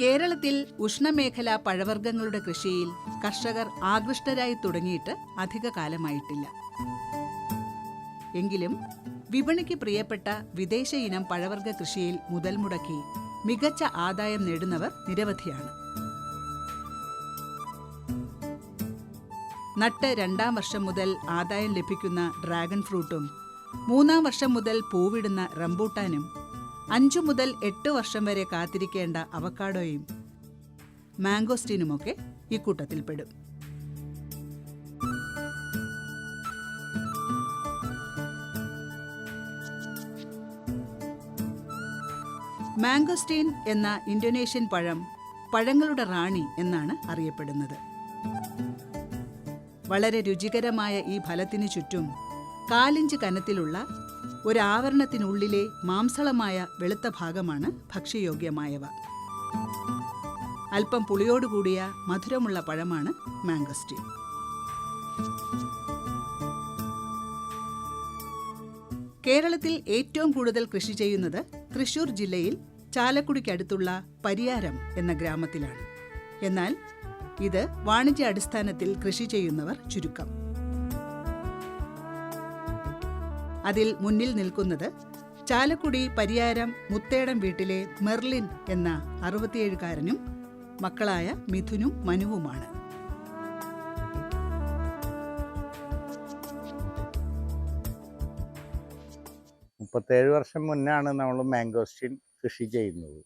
കേരളത്തിൽ ഉഷ്ണമേഖലാ പഴവർഗങ്ങളുടെ കൃഷിയിൽ കർഷകർ ആകൃഷ്ടരായി തുടങ്ങിയിട്ട് അധിക കാലമായിട്ടില്ല. എങ്കിലും വിപണിക്ക് പ്രിയപ്പെട്ട വിദേശ ഇനം പഴവർഗ കൃഷിയിൽ മുതൽ മുടക്കി മികച്ച ആദായം നേടുന്നവർ നിരവധിയാണ്. നട്ട് രണ്ടാം വർഷം മുതൽ ആദായം ലഭിക്കുന്ന ഡ്രാഗൺ ഫ്രൂട്ടും മൂന്നാം വർഷം മുതൽ പൂവിടുന്ന റംബൂട്ടാനും അഞ്ചു മുതൽ എട്ട് വർഷം വരെ കാത്തിരിക്കേണ്ട അവക്കാഡോയും മാംഗോസ്റ്റീനുമൊക്കെ ഇക്കൂട്ടത്തിൽപ്പെടും മാംഗോസ്റ്റീൻ എന്ന ഇന്തോനേഷ്യൻ പഴം പഴങ്ങളുടെ റാണി എന്നാണ് അറിയപ്പെടുന്നത്. വളരെ രുചികരമായ ഈ ഫലത്തിനു ചുറ്റും കാലിഞ്ച് കനത്തിലുള്ള ഒരാവരണത്തിനുള്ളിലെ മാംസളമായ വെളുത്ത ഭാഗമാണ് ഭക്ഷ്യയോഗ്യമായവ. അല്പം പുളിയോടുകൂടിയ മധുരമുള്ള പഴമാണ് മാംഗസ്റ്റി കേരളത്തിൽ ഏറ്റവും കൂടുതൽ കൃഷി ചെയ്യുന്നത് തൃശൂർ ജില്ലയിൽ ചാലക്കുടിക്കടുത്തുള്ള പരിയാരം എന്ന ഗ്രാമത്തിലാണ്. എന്നാൽ ഇത് വാണിജ്യ അടിസ്ഥാനത്തിൽ കൃഷി ചെയ്യുന്നവർ ചുരുക്കം. അതിൽ മുന്നിൽ നിൽക്കുന്നത് ചാലക്കുടി പരിയാരം മുത്തേടം വീട്ടിലെ മെർലിൻ എന്ന അറുപത്തിയേഴുകാരനും മക്കളായ മിഥുനും മനുവുമാണ്. മുപ്പത്തേഴ് വർഷം മുന്നാണ് നമ്മൾ മാംഗോസ്റ്റിൻ കൃഷി ചെയ്യുന്നത്.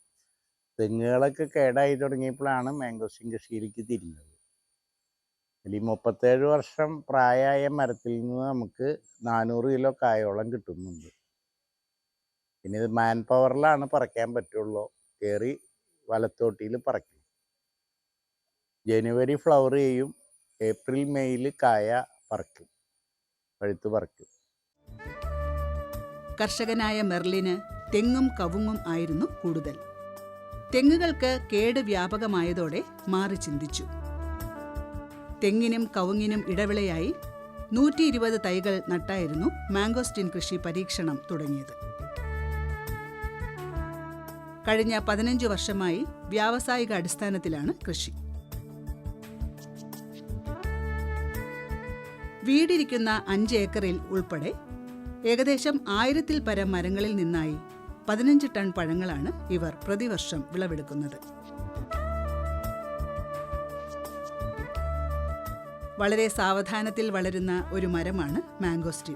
തെങ്ങുകളൊക്കെ കേടായി തുടങ്ങിയപ്പോഴാണ് മാംഗോസ്റ്റിൻ കൃഷിയിലേക്ക് തിരിഞ്ഞത്. ഈ മുപ്പത്തേഴ് വർഷം പ്രായമായ മരത്തിൽ നിന്ന് നമുക്ക് നാനൂറ് കിലോ കായോളം കിട്ടുന്നുണ്ട്. പിന്നെ ഇത് മാൻ പവറിലാണ് പറിക്കാൻ പറ്റുള്ളൂ. കയറി വലത്തോട്ടിയിൽ പറിക്കും. ജനുവരി ഫ്ലവർ ചെയ്യും. ഏപ്രിൽ മെയ്യിൽ കായ പറിക്കും. പഴുത്ത് പറിക്കും. കർഷകനായ മെർലിന് തെങ്ങും കവുങ്ങും ആയിരുന്നു കൂടുതൽ. തെങ്ങുകൾക്ക് കേട് വ്യാപകമായതോടെ മാറി ചിന്തിച്ചു. തെങ്ങിനും കവുങ്ങിനും ഇടവിളയായി നൂറ്റി ഇരുപത് തൈകൾ നട്ടായിരുന്നു മാംഗോസ്റ്റിൻ കൃഷി പരീക്ഷണം തുടങ്ങിയത്. കഴിഞ്ഞ പതിനഞ്ച് വർഷമായി വ്യാവസായിക അടിസ്ഥാനത്തിലാണ് കൃഷി. വീടിരിക്കുന്ന അഞ്ച് ഏക്കറിൽ ഉൾപ്പെടെ ഏകദേശം ആയിരത്തിൽ പരം മരങ്ങളിൽ നിന്നായി പതിനഞ്ച് ടൺ പഴങ്ങളാണ് ഇവർ പ്രതിവർഷം വിളവെടുക്കുന്നത്. വളരെ സാവധാനത്തിൽ വളരുന്ന ഒരു മരമാണ് മാംഗോസ്റ്റിൻ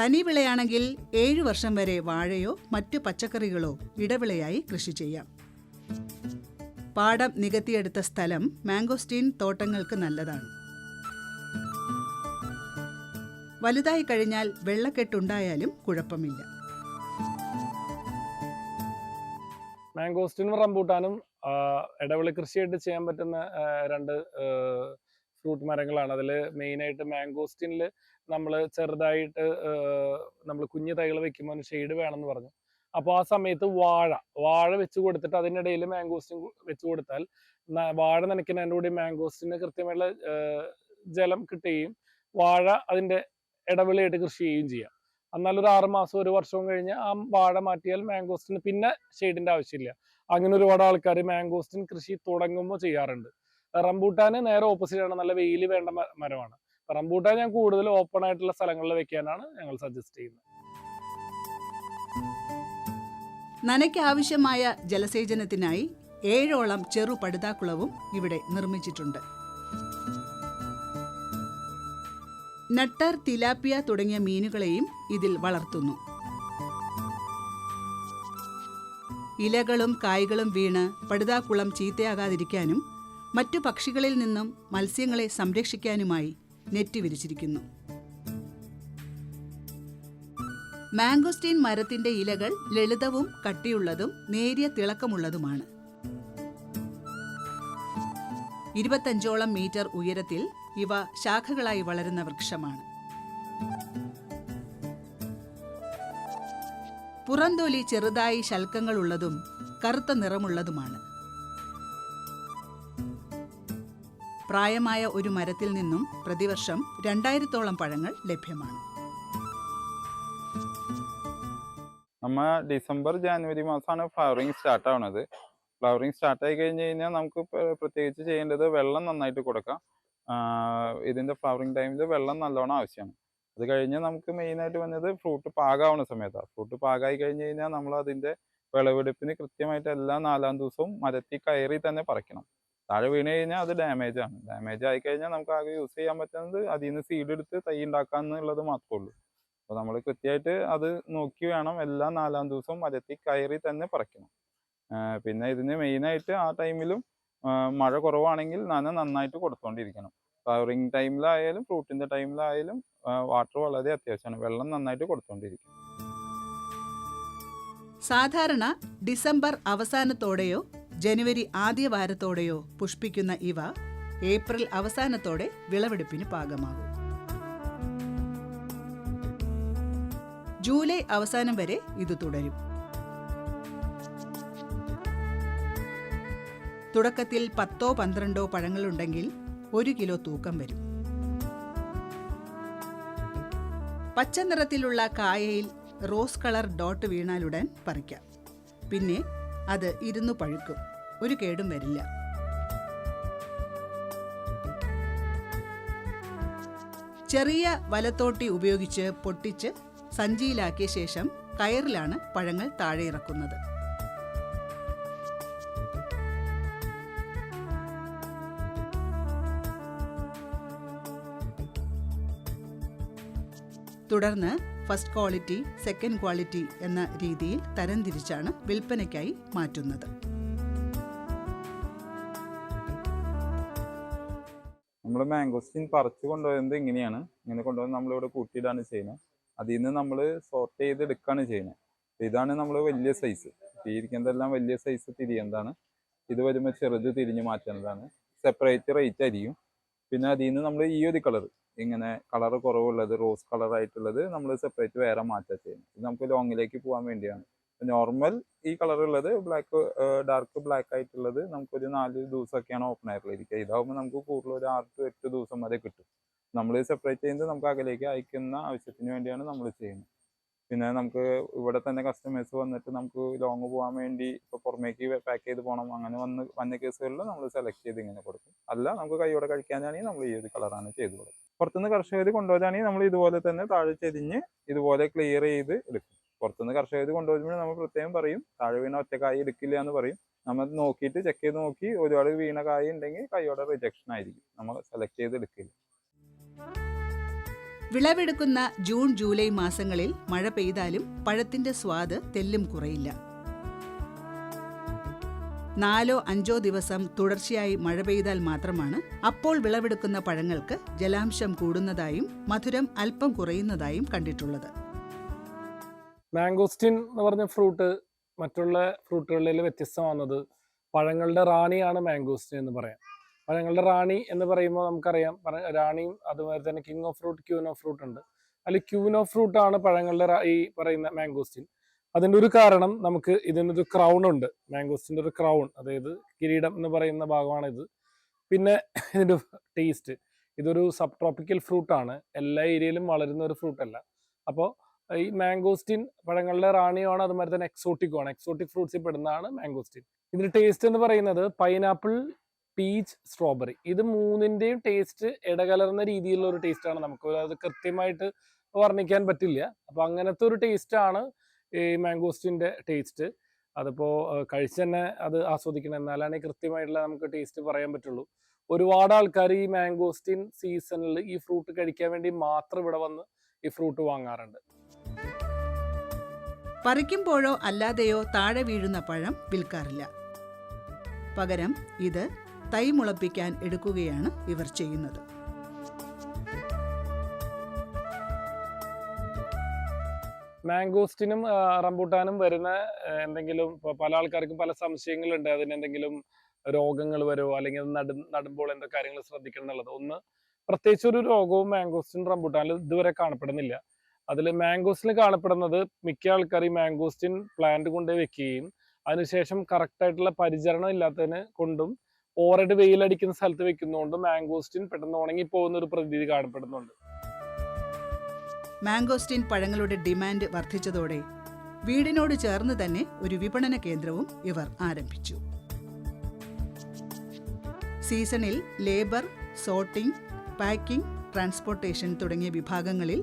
തനി വിളയാണെങ്കിൽ ഏഴു വർഷം വരെ വാഴയോ മറ്റു പച്ചക്കറികളോ ഇടവിളയായി കൃഷി ചെയ്യാം. പാടം നികത്തിയെടുത്ത സ്ഥലം മാംഗോസ്റ്റീൻ തോട്ടങ്ങൾക്ക് നല്ലതാണ്. വലുതായി കഴിഞ്ഞാൽ വെള്ളക്കെട്ടുണ്ടായാലും കുഴപ്പമില്ല. മാംഗോസ്റ്റിനും റംബൂട്ടാനും ഇടവിളി കൃഷിയായിട്ട് ചെയ്യാൻ പറ്റുന്ന രണ്ട് ഫ്രൂട്ട് മരങ്ങളാണ്. അതിൽ മെയിനായിട്ട് മാംഗോസ്റ്റിനിൽ നമ്മൾ ചെറുതായിട്ട് നമ്മൾ കുഞ്ഞു തൈകൾ വെക്കുമ്പോൾ ഷെയ്ഡ് വേണമെന്ന് പറഞ്ഞു. അപ്പോൾ ആ സമയത്ത് വാഴ വാഴ വെച്ച് കൊടുത്തിട്ട് അതിനിടയിൽ മാംഗോസ്റ്റിൻ വെച്ച് കൊടുത്താൽ വാഴ നനയ്ക്കുന്നതിന്റെ കൂടി മാംഗോസ്റ്റിന് കൃത്യമായുള്ള ആ, ജലം കിട്ടുകയും വാഴ അതിന്റെ ഇടവിളയായിട്ട് കൃഷി ചെയ്യുകയും ചെയ്യാം. എന്നാൽ ഒരു ആറ് മാസം ഒരു വർഷവും കഴിഞ്ഞ് ആ വാഴ മാറ്റിയാൽ മാംഗോസ്റ്റിന് പിന്നെ ഷെയ്ഡിന്റെ ആവശ്യമില്ല. അങ്ങനെ ഒരുപാട് ആൾക്കാർ മാംഗോസ്റ്റിൻ കൃഷി തുടങ്ങുമ്പോൾ ചെയ്യാറുണ്ട്. റംബൂട്ടാന് നേരെ ഓപ്പോസിറ്റ് ആണ്. നല്ല വെയിൽ വേണ്ട മരമാണ്. റംബൂട്ടാൻ ഞാൻ കൂടുതൽ ഓപ്പൺ ആയിട്ടുള്ള സ്ഥലങ്ങളിൽ വെക്കാനാണ് ഞങ്ങൾ സജസ്റ്റ് ചെയ്യുന്നത്. നനയ്ക്ക് ആവശ്യമായ ജലസേചനത്തിനായി ഏഴോളം ചെറു പടുതാക്കുളവും ഇവിടെ നിർമ്മിച്ചിട്ടുണ്ട്. നട്ടർ തിലാപ്പിയ തുടങ്ങിയ മീനുകളെയും ഇതിൽ വളർത്തുന്നു. ഇലകളും കായ്കളും വീണ് പടുതാക്കുളം ചീത്തയാകാതിരിക്കാനും മറ്റു പക്ഷികളിൽ നിന്നും മത്സ്യങ്ങളെ സംരക്ഷിക്കാനുമായി നെറ്റ് വിരിച്ചിരിക്കുന്നു. മാംഗോസ്റ്റീൻ മരത്തിന്റെ ഇലകൾ ലളിതവും കട്ടിയുള്ളതും നേരിയ തിളക്കമുള്ളതുമാണ്. ഇരുപത്തഞ്ചോളം മീറ്റർ ഉയരത്തിൽ ഇവ ശാഖകളായി വളരുന്ന വൃക്ഷമാണ്. പുറംതൊലി ചെറുതായി ശൽക്കങ്ങളുള്ളതും കറുത്ത നിറമുള്ളതുമാണ്. പ്രായമായ ഒരു മരത്തിൽ നിന്നും പ്രതിവർഷം രണ്ടായിരത്തോളം പഴങ്ങൾ ലഭ്യമാണ്. നമ്മൾ ഡിസംബർ ജാനുവരി മാസമാണ് ഫ്ലവറിങ് സ്റ്റാർട്ട് ആവുന്നത് ഫ്ലവറിങ് സ്റ്റാർട്ട് ആയി കഴിഞ്ഞ് കഴിഞ്ഞാൽ നമുക്ക് പ്രത്യേകിച്ച് ചെയ്യേണ്ടത് വെള്ളം നന്നായിട്ട് കൊടുക്കാം. ഇതിന്റെ ഫ്ലവറിങ് ടൈമിൽ വെള്ളം നല്ലോണം ആവശ്യമാണ്. അത് കഴിഞ്ഞ് നമുക്ക് മെയിനായിട്ട് വന്നത് ഫ്രൂട്ട് പാകാവുന്ന സമയത്താണ് ഫ്രൂട്ട് പാകായി കഴിഞ്ഞ് കഴിഞ്ഞാൽ നമ്മൾ അതിന്റെ വിളവെടുപ്പിന് കൃത്യമായിട്ട് എല്ലാ നാലാം ദിവസവും മരത്തിൽ കയറി തന്നെ പറിക്കണം. താഴെ വീണ് കഴിഞ്ഞാൽ അത് ഡാമേജ് ആണ്. ഡാമേജ് ആയി കഴിഞ്ഞാൽ നമുക്ക് ആകെ യൂസ് ചെയ്യാൻ പറ്റുന്നത് അതിൽ നിന്ന് സീഡ് എടുത്ത് തൈ ഉണ്ടാക്കുക എന്നുള്ളത് മാത്രമേ ഉള്ളൂ. അപ്പോൾ നമ്മൾ കൃത്യമായിട്ട് അത് നോക്കി വേണം എല്ലാ നാലാം ദിവസവും മരത്തിൽ കയറി തന്നെ പറിക്കണം. പിന്നെ ഇതിന് മെയിനായിട്ട് ആ ടൈമിലും മഴ കുറവാണെങ്കിൽ നന നന്നായിട്ട് കൊടുത്തുകൊണ്ടിരിക്കണം ഫ്ലവറിങ് ടൈമിലായാലും ഫ്രൂട്ടിന്റെ ടൈമിലായാലും വാട്ടർ വളരെ അത്യാവശ്യമാണ്. വെള്ളം നന്നായിട്ട് കൊടുത്തുകൊണ്ടിരിക്കും സാധാരണ ഡിസംബർ അവസാനത്തോടെയോ ജനുവരി ആദ്യ വാരത്തോടെയോ പുഷ്പിക്കുന്ന ഇവ ഏപ്രിൽ അവസാനത്തോടെ വിളവെടുപ്പിന് പാകമാകും. ജൂലൈ അവസാനം വരെ ഇത് തുടരും. തുടക്കത്തിൽ പത്തോ പന്ത്രണ്ടോ പഴങ്ങളുണ്ടെങ്കിൽ ഒരു കിലോ തൂക്കം വരും. പച്ച നിറത്തിലുള്ള കായയിൽ റോസ് കളർ ഡോട്ട് വീണാലുടൻ പറിക്കാം. പിന്നെ അത് ഇരുന്നു പഴുക്കും. ഒരു കേടും വരില്ല. ചെറിയ വലത്തോട്ടി ഉപയോഗിച്ച് പൊട്ടിച്ച് സഞ്ചിയിലാക്കിയ ശേഷം കയറിലാണ് പഴങ്ങൾ താഴെ ഇറക്കുന്നത്. തുടർന്ന് ഫസ്റ്റ് ക്വാളിറ്റി സെക്കൻഡ് ക്വാളിറ്റി എന്ന രീതിയിൽ തരംതിരിച്ചാണ് വിൽപ്പനയ്ക്കായി മാറ്റുന്നത്. നമ്മുടെ മാംഗോസ്റ്റിൻ പറിച്ച് കൊണ്ടുവരുന്നത് ഇങ്ങനെയാണ്? ഇങ്ങനെ കൊണ്ടുവന്ന് നമ്മളിവിടെ കൂട്ടിയിടാണ് ചെയ്യുന്നത്. അതിൽ നിന്ന് നമ്മൾ സോർട്ട് ചെയ്ത് എടുക്കുകയാണ് ചെയ്യുന്നത് ഇതാണ് നമ്മൾ വലിയ സൈസ് തിരിക്കുന്നതെല്ലാം വലിയ സൈസ് തിരിയുന്നതാണ് ഇത് വരുമ്പോൾ ചെറുത് തിരിഞ്ഞ് മാറ്റുന്നതാണ് സെപ്പറേറ്റ് റേറ്റ് ആയിരിക്കും. പിന്നെ അതിൽ നിന്ന് നമ്മൾ ഈ ഒരു കളർ ഇങ്ങനെ കളർ കുറവുള്ളത് റോസ് കളർ ആയിട്ടുള്ളത് നമ്മൾ സെപ്പറേറ്റ് വേറെ മാറ്റാ ചെയ്യുന്നത് ഇത് നമുക്ക് ലോങ്ങിലേക്ക് പോകാൻ വേണ്ടിയാണ്. നോർമൽ ഈ കളർ ഉള്ളത് ബ്ലാക്ക് ഡാർക്ക് ബ്ലാക്ക് ആയിട്ടുള്ളത് നമുക്കൊരു നാല് ദിവസമൊക്കെയാണ് ഓപ്പൺ ആയിട്ടുള്ളത്. ഇതാവുമ്പോൾ നമുക്ക് കൂടുതൽ ഒരു ആറ് ടു എട്ട് ദിവസം വരെ കിട്ടും. നമ്മൾ സെപ്പറേറ്റ് ചെയ്യുന്നത് നമുക്ക് അകലേക്ക് അയക്കുന്ന ആവശ്യത്തിന് വേണ്ടിയാണ് നമ്മൾ ചെയ്യുന്നത് പിന്നെ നമുക്ക് ഇവിടെ തന്നെ കസ്റ്റമേഴ്സ് വന്നിട്ട് നമുക്ക് ലോങ് പോകാൻ വേണ്ടി ഇപ്പോൾ പുറമേക്ക് പാക്ക് ചെയ്ത് പോകണം അങ്ങനെ വന്ന് വന്ന കേസുകളിൽ നമ്മൾ സെലക്ട് ചെയ്ത് ഇങ്ങനെ കൊടുക്കും. അല്ല നമുക്ക് കൈയോടെ കഴിക്കാനാണെങ്കിൽ നമ്മൾ ഈ ഒരു കളറാണ് ചെയ്ത് കൊടുക്കും. പുറത്തുനിന്ന് കർഷകർ കൊണ്ടുവരാണെങ്കിൽ നമ്മൾ ഇതുപോലെ തന്നെ താഴെ ചെരിഞ്ഞ് ഇതുപോലെ ക്ലിയർ ചെയ്ത് എടുക്കും. പുറത്തുനിന്ന് കർഷകർ കൊണ്ടുവരുമ്പോൾ നമ്മൾ പ്രത്യേകം പറയും താഴെ വീണ ഒറ്റ കായ് എടുക്കില്ല എന്ന് പറയും. നമ്മൾ നോക്കിയിട്ട് ചെക്ക് ചെയ്ത് നോക്കി ഒരുപാട് വീണ കായ ഉണ്ടെങ്കിൽ കൈയോടെ റിജക്ഷൻ ആയിരിക്കും. നമ്മൾ സെലക്ട് ചെയ്ത് എടുക്കില്ല. വിളവെടുക്കുന്ന ജൂൺ ജൂലൈ മാസങ്ങളിൽ മഴ പെയ്താലും പഴത്തിന്റെ സ്വാദ് തെല്ലും കുറയില്ല. നാലോ അഞ്ചോ ദിവസം തുടർച്ചയായി മഴ പെയ്താൽ മാത്രമാണ് അപ്പോൾ വിളവെടുക്കുന്ന പഴങ്ങൾക്ക് ജലാംശം കൂടുന്നതായും മധുരം അല്പം കുറയുന്നതായും കണ്ടിട്ടുള്ളത്. മാംഗോസ്റ്റിൻ എന്ന് പറഞ്ഞ ഫ്രൂട്ട് മറ്റുള്ള ഫ്രൂട്ടുകളിൽ വ്യത്യസ്തമാകുന്നത് പഴങ്ങളുടെ റാണിയാണ് മാംഗോസ്റ്റിൻ എന്ന് പറയാം. പഴങ്ങളുടെ റാണി എന്ന് പറയുമ്പോൾ നമുക്കറിയാം. റാണിയും അതുപോലെ തന്നെ king of fruit queen of fruit ഉണ്ട്. അതിൽ ക്യൂൻ ഓഫ് ഫ്രൂട്ട് ആണ് പഴങ്ങളുടെ ഈ പറയുന്ന മാംഗോസ്റ്റിൻ അതിന്റെ ഒരു കാരണം നമുക്ക് ഇതിനൊരു ക്രൗൺ ഉണ്ട്. മാംഗോസ്റ്റിന്റെ ഒരു ക്രൗൺ അതായത് കിരീടം എന്ന് പറയുന്ന ഭാഗമാണ് ഇത് പിന്നെ ഇതിന്റെ ടേസ്റ്റ് ഇതൊരു സബ് ട്രോപ്പിക്കൽ ഫ്രൂട്ടാണ് എല്ലാ ഏരിയയിലും വളരുന്ന ഒരു ഫ്രൂട്ട് അല്ല. അപ്പോൾ ഈ മാംഗോസ്റ്റിൻ പഴങ്ങളുടെ റാണിയാണ് അതുമാതിരി തന്നെ എക്സോട്ടിക്കുമാണ് എക്സോട്ടിക് ഫ്രൂട്ട്സിൽ പെടുന്നതാണ് മാംഗോസ്റ്റിൻ ഇതിന്റെ ടേസ്റ്റ് എന്ന് പറയുന്നത് പൈനാപ്പിൾ പീച്ച് സ്ട്രോബെറി ഇത് മൂന്നിന്റെയും ടേസ്റ്റ് ഇടകലർന്ന രീതിയിലുള്ള ഒരു ടേസ്റ്റാണ് നമുക്ക്. അത് കൃത്യമായിട്ട് വർണിക്കാൻ പറ്റില്ല. അപ്പൊ അങ്ങനത്തെ ഒരു ടേസ്റ്റ് ആണ് ഈ മാംഗോസ്റ്റിന്റെ ടേസ്റ്റ് അതിപ്പോ ഏഹ്, കഴിച്ച് തന്നെ അത് ആസ്വദിക്കണം. എന്നാലാണ് കൃത്യമായിട്ടുള്ള നമുക്ക് ടേസ്റ്റ് പറയാൻ പറ്റുള്ളൂ. ഒരുപാട് ആൾക്കാർ ഈ മാംഗോസ്റ്റിൻ സീസണിൽ ഈ ഫ്രൂട്ട് കഴിക്കാൻ വേണ്ടി മാത്രം ഇവിടെ വന്ന് ഈ ഫ്രൂട്ട് വാങ്ങാറുണ്ട്. പറിക്കുമ്പോഴോ അല്ലാതെയോ താഴെ വീഴുന്ന പഴം വിൽക്കാറില്ല. പകരം ഇത് തൈ മുളപ്പിക്കാൻ എടുക്കുകയാണ് ഇവർ ചെയ്യുന്നത്. മാംഗോസ്റ്റിനും റംബൂട്ടാനും വരുന്ന എന്തെങ്കിലും പല ആൾക്കാർക്കും പല സംശയങ്ങളുണ്ട്. അതിന് എന്തെങ്കിലും രോഗങ്ങൾ വരുമോ അല്ലെങ്കിൽ നടുമ്പോൾ എന്തൊക്കെ കാര്യങ്ങൾ ശ്രദ്ധിക്കണം എന്നുള്ളത്. ഒന്ന് പ്രത്യേകിച്ച് ഒരു രോഗവും മാംഗോസ്റ്റിൻ റംബൂട്ടാനിൽ ഇതുവരെ കാണപ്പെടുന്നില്ല. അതിൽ മാംഗോസ്റ്റിന് കാണപ്പെടുന്നത് മിക്ക ആൾക്കാർ ഈ മാംഗോസ്റ്റിൻ പ്ലാന്റ് കൊണ്ടുപോയി വെക്കുകയും അതിനുശേഷം കറക്റ്റായിട്ടുള്ള പരിചരണം ഇല്ലാത്തതിന് കൊണ്ടും ഓവറായിട്ട് വെയിലടിക്കുന്ന സ്ഥലത്ത് വെക്കുന്നതുകൊണ്ട് മാംഗോസ്റ്റിൻ പെട്ടെന്ന് ഉണങ്ങി പോകുന്ന ഒരു പ്രതീതി കാണപ്പെടുന്നുണ്ട്. മാംഗോസ്റ്റിൻ പഴങ്ങളുടെ ഡിമാൻഡ് വർദ്ധിച്ചതോടെ വീടിനോട് ചേർന്ന് തന്നെ ഒരു വിപണന കേന്ദ്രവും ഇവർ ആരംഭിച്ചു. സീസണിൽ ലേബർ സോർട്ടിംഗ് പാക്കിംഗ് ട്രാൻസ്പോർട്ടേഷൻ തുടങ്ങിയ വിഭാഗങ്ങളിൽ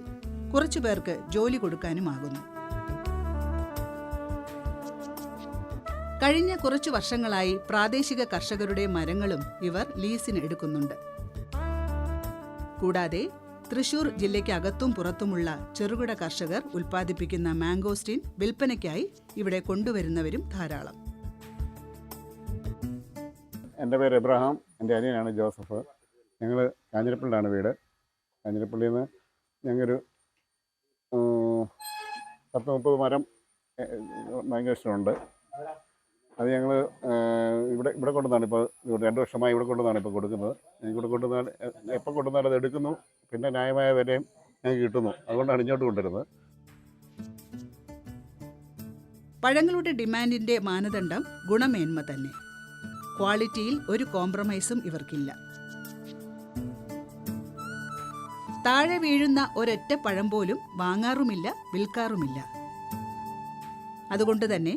കുറച്ചുപേർക്ക് ജോലി കൊടുക്കാനുമാകുന്നു. കഴിഞ്ഞ കുറച്ചു വർഷങ്ങളായി പ്രാദേശിക കർഷകരുടെ മരങ്ങളും ഇവർ ലീസിന് എടുക്കുന്നുണ്ട്. കൂടാതെ തൃശൂർ ജില്ലയ്ക്കകത്തും പുറത്തുമുള്ള ചെറുകിട കർഷകർ ഉൽപ്പാദിപ്പിക്കുന്ന മാംഗോസ്റ്റീൻ വിൽപ്പനയ്ക്കായി ഇവിടെ കൊണ്ടുവരുന്നവരും ധാരാളം. എന്റെ പേര് എബ്രഹാം എന്റെ അനിയനാണ് ജോസഫ്. ഞങ്ങൾ കാഞ്ഞിരപ്പള്ളിയിലാണ് വീട്. കാഞ്ഞിരപ്പള്ളിയിൽ നിന്ന് ഉം, പത്ത് മുപ്പത് മരം മാംഗോസ്റ്റീൻ ഇഷ്ടമുണ്ട്. അത് ഞങ്ങൾ ഇവിടെ ഇവിടെ കൊണ്ടുവന്നാണ് ഇപ്പോൾ രണ്ട് വർഷമായി ഇവിടെ കൊണ്ടുവന്നാണ് ഇപ്പോൾ കൊടുക്കുന്നത്. ഇവിടെ കൊണ്ടുവന്നാൽ എപ്പോൾ കൊണ്ടുവന്നാലും അത് എടുക്കുന്നു. പിന്നെ ന്യായമായ വിലയും ഞങ്ങൾക്ക് കിട്ടുന്നു. അതുകൊണ്ടാണ് ഇങ്ങോട്ട് കൊണ്ടുവരുന്നത്. പഴങ്ങളുടെ ഡിമാൻഡിന്റെ മാനദണ്ഡം ഗുണമേന്മ തന്നെ. ക്വാളിറ്റിയിൽ ഒരു കോംപ്രമൈസും ഇവർക്കില്ല. താഴെ വീഴുന്ന ഒരൊറ്റ പഴം പോലും വാങ്ങാറുമില്ല വിൽക്കാറുമില്ല. അതുകൊണ്ട് തന്നെ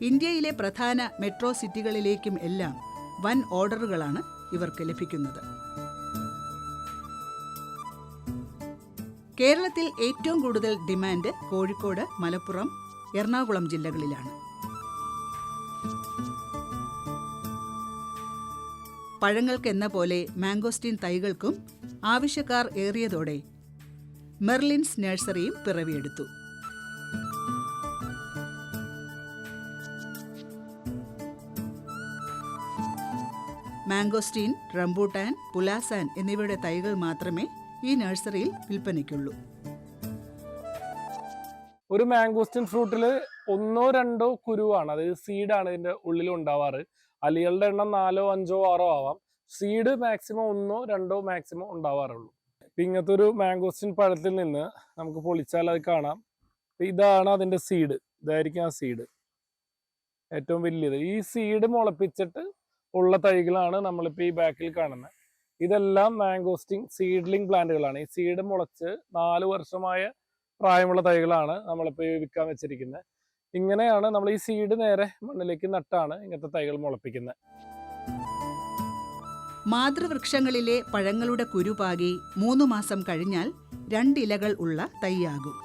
ഇന്ത്യയിലെ പ്രധാന മെട്രോ സിറ്റികളിലേക്കും എല്ലാം വൻ ഓർഡറുകളാണ് ഇവർക്ക് ലഭിക്കുന്നത്. കേരളത്തിൽ ഏറ്റവും കൂടുതൽ ഡിമാൻഡ് കോഴിക്കോട് മലപ്പുറം എറണാകുളം ജില്ലകളിലാണ്. പഴങ്ങൾക്കെന്ന പോലെ മാംഗോസ്റ്റീൻ തൈകൾക്കും ആവശ്യക്കാർ ഏറിയതോടെ മെർലിൻസ് നഴ്സറിയും പിറവിയെടുത്തു. മാംഗോസ്റ്റീൻ റംബൂട്ടാൻ പുലാസാൻ എന്നിവയുടെ തൈകൾ മാത്രമേ ഈ നഴ്സറിയിൽ വിൽപ്പനയ്ക്കുള്ളൂ. ഒരു മാംഗോസ്റ്റിൻ ഫ്രൂട്ടിൽ ഒന്നോ രണ്ടോ കുരുവാണ്. അതായത് സീഡാണ് ഇതിന്റെ ഉള്ളിൽ ഉണ്ടാവാറ്. അലികളുടെ എണ്ണം നാലോ അഞ്ചോ ആറോ ആവാം. സീഡ് മാക്സിമം ഒന്നോ രണ്ടോ മാക്സിമം ഉണ്ടാവാറുള്ളൂ. ഇപ്പൊ ഇങ്ങനത്തെ ഒരു മാംഗോസ്റ്റിൻ പഴത്തിൽ നിന്ന് നമുക്ക് പൊളിച്ചാൽ അത് കാണാം. ഇതാണ് അതിന്റെ സീഡ് ഇതായിരിക്കും ആ സീഡ് ഏറ്റവും വലിയത്. ഈ സീഡ് മുളപ്പിച്ചിട്ട് ഉള്ള തൈകളാണ് നമ്മളിപ്പോൾ ഈ ബാക്കിൽ കാണുന്നത് ഇതെല്ലാം മാംഗോസ്റ്റിൻ സീഡ്ലിംഗ് പ്ലാന്റുകളാണ് ഈ സീഡ് മുളച്ച് നാല് വർഷമായ പ്രായമുള്ള തൈകളാണ് നമ്മളിപ്പോൾ വിൽക്കാൻ വെച്ചിരിക്കുന്നത് ഇങ്ങനെയാണ് നമ്മൾ ഈ സീഡ് നേരെ മണ്ണിലേക്ക് നട്ടാണ് ഇങ്ങനത്തെ തൈകൾ മുളപ്പിക്കുന്നത് മാതൃവൃക്ഷങ്ങളിലെ പഴങ്ങളുടെ കുരുപാകി മൂന്ന് മാസം കഴിഞ്ഞാൽ രണ്ടിലകൾ ഉള്ള തൈയാകും.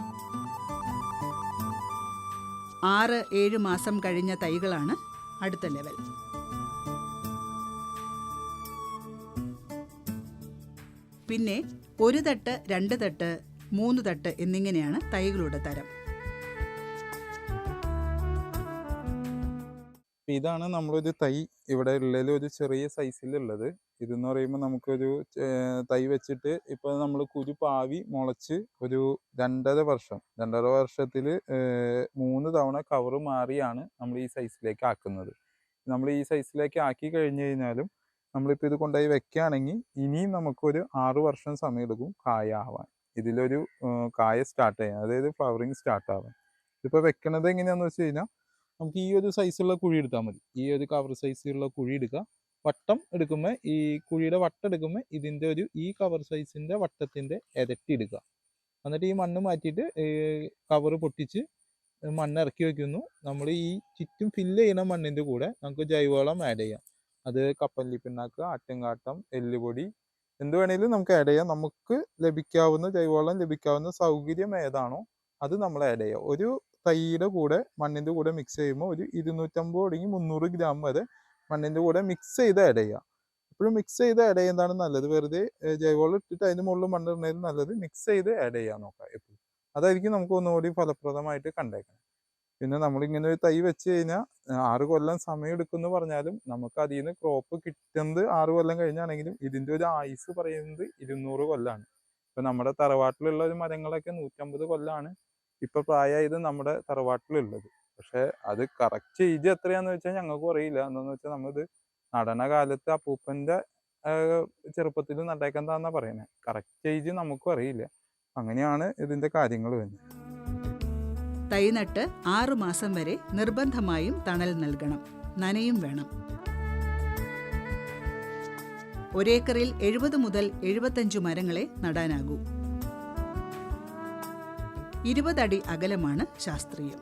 ആറ് ഏഴ് മാസം കഴിഞ്ഞ തൈകളാണ് അടുത്ത ലെവൽ. പിന്നെ ഒരു തട്ട് രണ്ട് തട്ട് മൂന്ന് തട്ട് എന്നിങ്ങനെയാണ് തൈകളുടെ തരം. ഇതാണ് നമ്മളൊരു തൈ. ഇവിടെ ഉള്ളതിൽ ഒരു ചെറിയ സൈസിലുള്ളത്. ഇതെന്ന് പറയുമ്പോൾ നമുക്കൊരു തൈ വെച്ചിട്ട് ഇപ്പൊ നമ്മൾ കുരു പാവി മുളച്ച് ഒരു രണ്ടര വർഷം രണ്ടര വർഷത്തിൽ മൂന്ന് തവണ കവറ് മാറിയാണ് നമ്മൾ ഈ സൈസിലേക്ക് ആക്കുന്നത്. നമ്മൾ ഈ സൈസിലേക്ക് ആക്കി കഴിഞ്ഞു കഴിഞ്ഞാലും നമ്മളിപ്പോൾ ഇത് കൊണ്ടുപോയി വെക്കുകയാണെങ്കിൽ ഇനിയും നമുക്കൊരു ആറു വർഷം സമയമെടുക്കും കായ ആവാൻ. ഇതിലൊരു കായ സ്റ്റാർട്ട് ചെയ്യാൻ. അതായത് ഫ്ലവറിങ് സ്റ്റാർട്ട് ആവാൻ. ഇതിപ്പോൾ വെക്കണത് എങ്ങനെയാണെന്ന് വെച്ച് കഴിഞ്ഞാൽ നമുക്ക് ഈ ഒരു സൈസുള്ള കുഴി എടുത്താൽ മതി. ഈ ഒരു കവർ സൈസുള്ള കുഴി എടുക്കുക. വട്ടം എടുക്കുമ്പോൾ ഈ കുഴിയുടെ വട്ടം എടുക്കുമ്പോൾ ഇതിന്റെ ഒരു ഈ കവർ സൈസിന്റെ വട്ടത്തിന്റെ ഇരട്ടി എടുക്കുക. എന്നിട്ട് ഈ മണ്ണ് മാറ്റിയിട്ട് കവർ പൊട്ടിച്ച് മണ്ണ് ഇറക്കി വെക്കുന്നു. നമ്മൾ ഈ ചുറ്റും ഫില്ല് ചെയ്യുന്ന മണ്ണിന്റെ കൂടെ നമുക്ക് ജൈവവളം ആഡ് ചെയ്യാം. അത് കപ്പല്ലി പിണ്ണാക്ക് ആട്ടുംകാട്ടം എല്ലുപൊടി എന്ത് വേണേലും നമുക്ക് ആഡ് ചെയ്യാം. നമുക്ക് ലഭിക്കാവുന്ന ജൈവവളം ലഭിക്കാവുന്ന സൗകര്യം ഏതാണോ അത് നമ്മൾ ആഡ് ചെയ്യാം. ഒരു തൈയുടെ കൂടെ മണ്ണിന്റെ കൂടെ മിക്സ് ചെയ്യുമ്പോൾ ഒരു ഇരുന്നൂറ്റമ്പത് തുടങ്ങി മുന്നൂറ് ഗ്രാം വരെ മണ്ണിന്റെ കൂടെ മിക്സ് ചെയ്ത് ആഡ് ചെയ്യാം. എപ്പോഴും മിക്സ് ചെയ്ത് ആഡ് ചെയ്യുന്നതാണ് നല്ലത്. വെറുതെ ജൈവവളം ഇട്ടിട്ട് അതിന് മുകളിൽ മണ്ണ് ഇടുന്നതിന് നല്ലത് മിക്സ് ചെയ്ത് ആഡ് ചെയ്യാൻ നോക്കാം എപ്പോഴും. അതായിരിക്കും നമുക്ക് ഒന്നുകൂടി ഫലപ്രദമായിട്ട് കണ്ടേക്കണം. പിന്നെ നമ്മളിങ്ങനെ ഒരു തൈ വെച്ച് കഴിഞ്ഞാൽ ആറ് കൊല്ലം സമയം എടുക്കുമെന്ന് പറഞ്ഞാലും നമുക്ക് അതിൽ നിന്ന് ക്രോപ്പ് കിട്ടുന്നത് ആറ് കൊല്ലം കഴിഞ്ഞാണെങ്കിലും ഇതിന്റെ ഒരു ആയുസ് പറയുന്നത് ഇരുന്നൂറ് കൊല്ലാണ്. ഇപ്പൊ നമ്മുടെ തറവാട്ടിലുള്ള ഒരു മരങ്ങളൊക്കെ നൂറ്റമ്പത് കൊല്ലാണ്. ഇപ്പൊ പ്രായമായത് നമ്മുടെ തറവാട്ടിലുള്ളത്. പക്ഷേ അത് കറക്റ്റ് ഏജ് എത്രയാന്ന് വെച്ചാൽ ഞങ്ങൾക്കും അറിയില്ല. എന്താന്ന് വെച്ചാൽ നമ്മളിത് നടന കാലത്ത് അപ്പൂപ്പന്റെ ചെറുപ്പത്തിൽ നട്ടേക്കെന്താന്നാ പറയുന്നത് കറക്റ്റ് ഏജ് നമുക്കും അറിയില്ല. അങ്ങനെയാണ് ഇതിന്റെ കാര്യങ്ങൾ വരുന്നത്. തൈ ആറുമാസം ആറു മാസം വരെ നിർബന്ധമായും തണൽ നൽകണം. നനയും വേണം. ഒരേക്കറിൽ എഴുപത് മുതൽ എഴുപത്തഞ്ചു മരങ്ങളെ നടാനാകൂ. ഇരുപതടി അകലമാണ് ശാസ്ത്രീയം.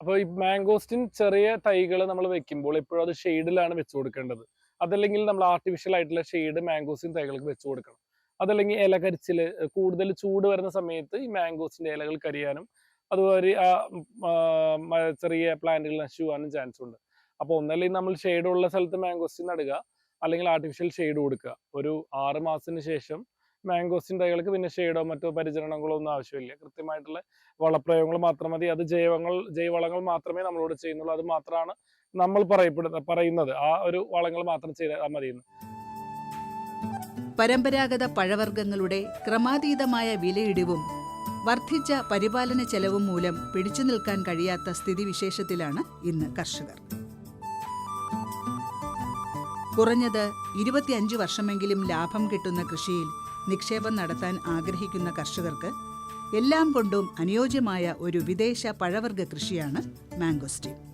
അപ്പോൾ ഈ മാംഗോസ്റ്റിൻ ചെറിയ തൈകൾ നമ്മൾ വെക്കുമ്പോൾ എപ്പോഴും അത് ഷെയ്ഡിലാണ് വെച്ചു കൊടുക്കേണ്ടത്. അതല്ലെങ്കിൽ നമ്മൾ ആർട്ടിഫിഷ്യൽ ആയിട്ടുള്ള ഷെയ്ഡ് മാംഗോസ്റ്റിൻ തൈകൾക്ക് വെച്ചു കൊടുക്കണം. അതല്ലെങ്കിൽ ഇല കരിച്ചിൽ കൂടുതൽ ചൂട് വരുന്ന സമയത്ത് ഈ മാംഗോസിന്റെ ഇലകൾ കരിയാനും അതുപോലെ ആ ചെറിയ പ്ലാന്റുകൾ നശിച്ചു പോകാനും ചാൻസ് ഉണ്ട്. അപ്പോൾ ഒന്നല്ലെങ്കിൽ നമ്മൾ ഷെയ്ഡ് ഉള്ള സ്ഥലത്ത് മാംഗോസ്റ്റിൻ നടുക അല്ലെങ്കിൽ ആർട്ടിഫിഷ്യൽ ഷെയ്ഡ് കൊടുക്കുക. ഒരു ആറ് മാസത്തിന് ശേഷം മാംഗോസ്റ്റിൻ തൈകൾക്ക് പിന്നെ ഷെയ്ഡോ മറ്റോ പരിചരണങ്ങളോ ഒന്നും ആവശ്യമില്ല. കൃത്യമായിട്ടുള്ള വളപ്രയോഗങ്ങൾ മാത്രം മതി. അത് ജൈവങ്ങൾ ജൈവവളങ്ങൾ മാത്രമേ നമ്മളോട് ചെയ്യുന്നുള്ളൂ. അത് മാത്രമാണ് നമ്മൾ പറയപ്പെടുന്ന പറയുന്നത്. ആ ഒരു വളങ്ങൾ മാത്രം ചെയ്താൽ മതി എന്ന് പരമ്പരാഗത പഴവർഗങ്ങളുടെ ക്രമാതീതമായ വിലയിടിവും വർദ്ധിച്ച പരിപാലന ചെലവും മൂലം പിടിച്ചു നിൽക്കാൻ കഴിയാത്ത സ്ഥിതിവിശേഷത്തിലാണ് ഇന്ന് കർഷകർ. കുറഞ്ഞത് ഇരുപത്തിയഞ്ച് വർഷമെങ്കിലും ലാഭം കിട്ടുന്ന കൃഷിയിൽ നിക്ഷേപം നടത്താൻ ആഗ്രഹിക്കുന്ന കർഷകർക്ക് എല്ലാം കൊണ്ടും അനുയോജ്യമായ ഒരു വിദേശ പഴവർഗ കൃഷിയാണ് മാംഗോസ്റ്റീൻ